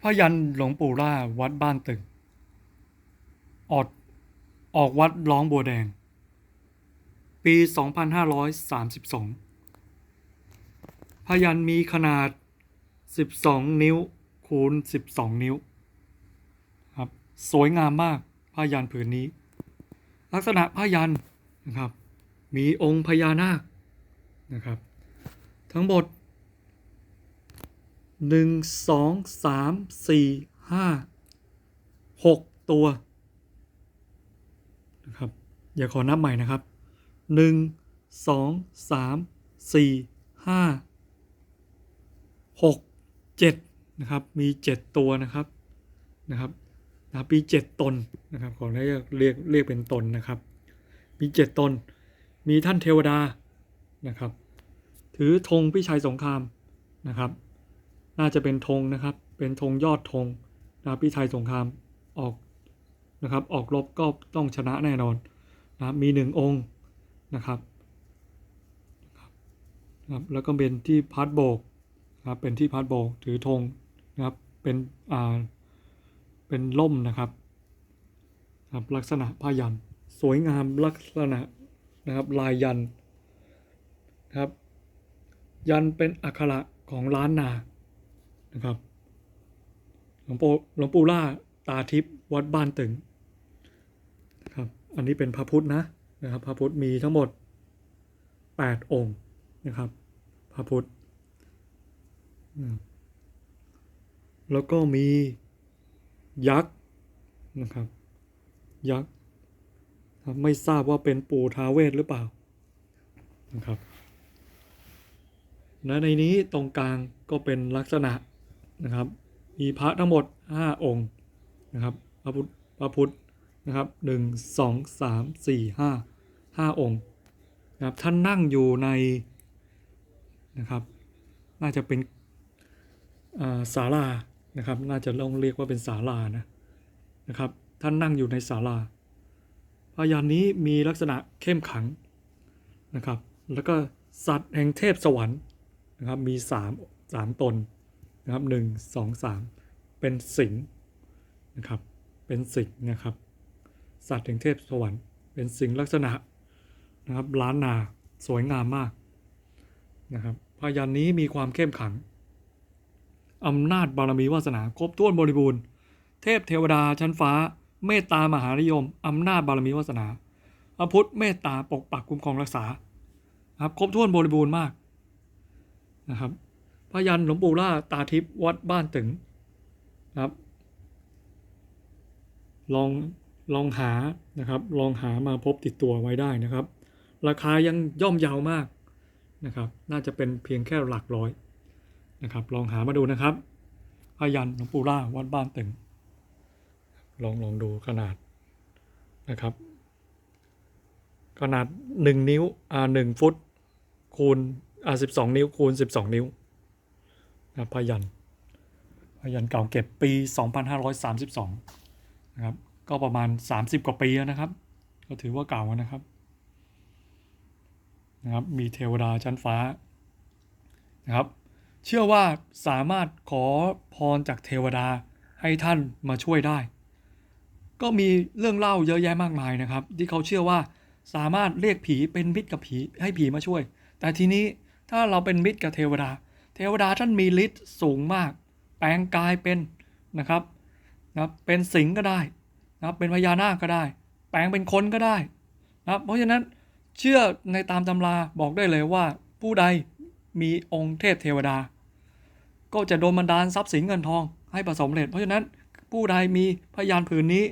พระยันหลวงปู่ล่าวัดบ้านตึกออกออกวัดร้องบัวแดง ปี 2532 พยันมีขนาด 12 นิ้วคูณ 12 นิ้วครับสวยงามมากพยันผืนนี้ ลักษณะพยันนะครับ มีองค์พญานาคนะครับ ทั้งหมด หนึ่งสองสามสี่ห้าหกตัวนะครับอย่าขอนับใหม่นะครับหนึ่งสองสามสี่ห้าหกเจ็ดนะครับ มีเจ็ดตัวนะครับนะครับนะครับมีเจ็ดตนนะครับขอเรียกเรียกเรียกเป็นตนนะครับ มีเจ็ดตน มีท่านเทวดานะครับ ถือธงพิชัยสงครามนะครับ น่าจะเป็นธงนะครับ เป็นธงยอดธงนะครับพิชัยสงครามออกนะครับ ออกรบก็ต้องชนะแน่นอนนะมีหนึ่งองค์นะครับนะครับ แล้วก็เป็นที่พัดโบกนะครับเป็นที่พัดโบกถือธงนะครับ เป็นอ่าเป็นล่มนะครับครับ ลักษณะผ้ายันสวยงามลักษณะนะครับลายยันนะครับ ยันเป็นอักขระของล้านนา นะครับหลวงปู่หลวงปู่ล่าตาทิพย์วัดบ้านตึงนะครับอันนี้เป็นพระพุทธนะนะครับ พระพุทธมีทั้งหมด 8 องค์นะครับ พระพุทธแล้วก็มียักษ์นะครับ ยักษ์ไม่ทราบว่าเป็นปู่ท้าเวสหรือเปล่านะครับและในนี้ตรงกลางก็เป็นลักษณะ นะครับ มีพระทั้งหมด 5 องค์นะครับ พระพุทธพระพุทธนะครับหนึ่งสองสามสี่ห้าห้าองค์นะครับท่านนั่งอยู่ในนะครับ น่าจะเป็นศาลานะครับ น่าจะลองเรียกว่าเป็นศาลานะนะครับ ท่านนั่งอยู่ในศาลาพยานนี้มีลักษณะเข้มขังนะครับ แล้วก็สัตว์แห่งเทพสวรรค์นะครับ มีสามสามตน นะครับหนึ่งสองสามเป็นสิงห์นะครับเป็นสิงห์นะครับ สัตว์แห่งเทพสวรรค์เป็นสิงห์ลักษณะนะครับล้านนาสวยงามมากนะครับพยันนี้มีความเข้มขังอำนาจบารมีวาสนาครบถ้วนบริบูรณ์เทพเทวดาชั้นฟ้า เมตตามหานิยมอำนาจบารมีวาสนาพระพุทธเมตตาปกปักคุ้มครองรักษาครับครบถ้วนบริบูรณ์มากนะครับ พยันหลวงปู่ล่าตาทิพย์วัดบ้านตึงนะครับ ลองลองหานะครับ ลองหามาพบติดตัวไว้ได้นะครับ ราคายังย่อมเยาวมากนะครับ น่าจะเป็นเพียงแค่หลักร้อยนะครับ ลองหามาดูนะครับพยันหลวงปู่ล่าวัดบ้านตึง ลองลองดูขนาดนะครับ ขนาดหนึ่งนิ้วอ่าหนึ่งฟุตคูณอ่าสิบสองนิ้วคูณสิบสองนิ้ว นะพยันพยันเก่าเก็บปีสองพันห้าร้อยสามสิบสองนะครับ ก็ประมาณสามสิบกว่าปีแล้วนะครับ ก็ถือว่าเก่านะครับ นะครับ มีเทวดาชั้นฟ้า นะครับ เชื่อว่าสามารถขอพรจากเทวดาให้ท่านมาช่วยได้ ก็มีเรื่องเล่าเยอะแยะมากมายนะครับ ที่เขาเชื่อว่าสามารถเรียกผีเป็นมิตรกับผีให้ผีมาช่วย แต่ทีนี้ถ้าเราเป็นมิตรกับเทวดา เทวดาท่านมีฤทธิ์สูงมาก แปลงกายเป็นนะครับนะครับเป็นสิงห์ก็ได้นะครับเป็นพญานาคก็ได้ แปลงเป็นคนก็ได้นะครับเพราะฉะนั้นเชื่อในตามตำราบอกได้เลยว่าผู้ใดมีองค์เทพเทวดา ก็จะโดนบันดาลทรัพย์สินเงินทองให้ประสบผลสำเร็จ เพราะฉะนั้นผู้ใดมีพยานผืนนี้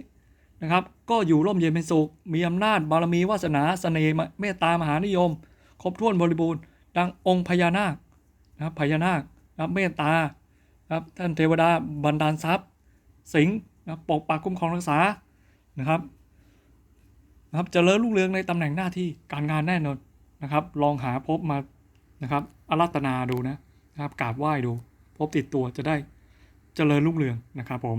นะครับ ก็อยู่ร่มเย็นเป็นสุข มีอำนาจบารมีวาสนาเสน่ห์เมตตามหานิยม ครบถ้วนบริบูรณ์ ดังองค์พญานาค นะครับพญานาคนะครับเมตตานะครับท่านเทวดาบันดาลทรัพย์ สิงห์นะครับปกปักคุ้มครองรักษานะครับนะครับเจริญรุ่งเรืองในตำแหน่งหน้าที่การงานแน่นอนนะครับ ลองหาพบมานะครับอารัตนาดูนะนะครับกราบไหว้ดู พบติดตัวจะได้เจริญรุ่งเรืองนะครับผม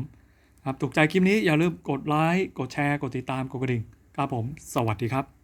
ครับถูกใจคลิปนี้อย่าลืมกดไลค์กดแชร์ กดติดตามกดกระดิ่งครับผม สวัสดีครับ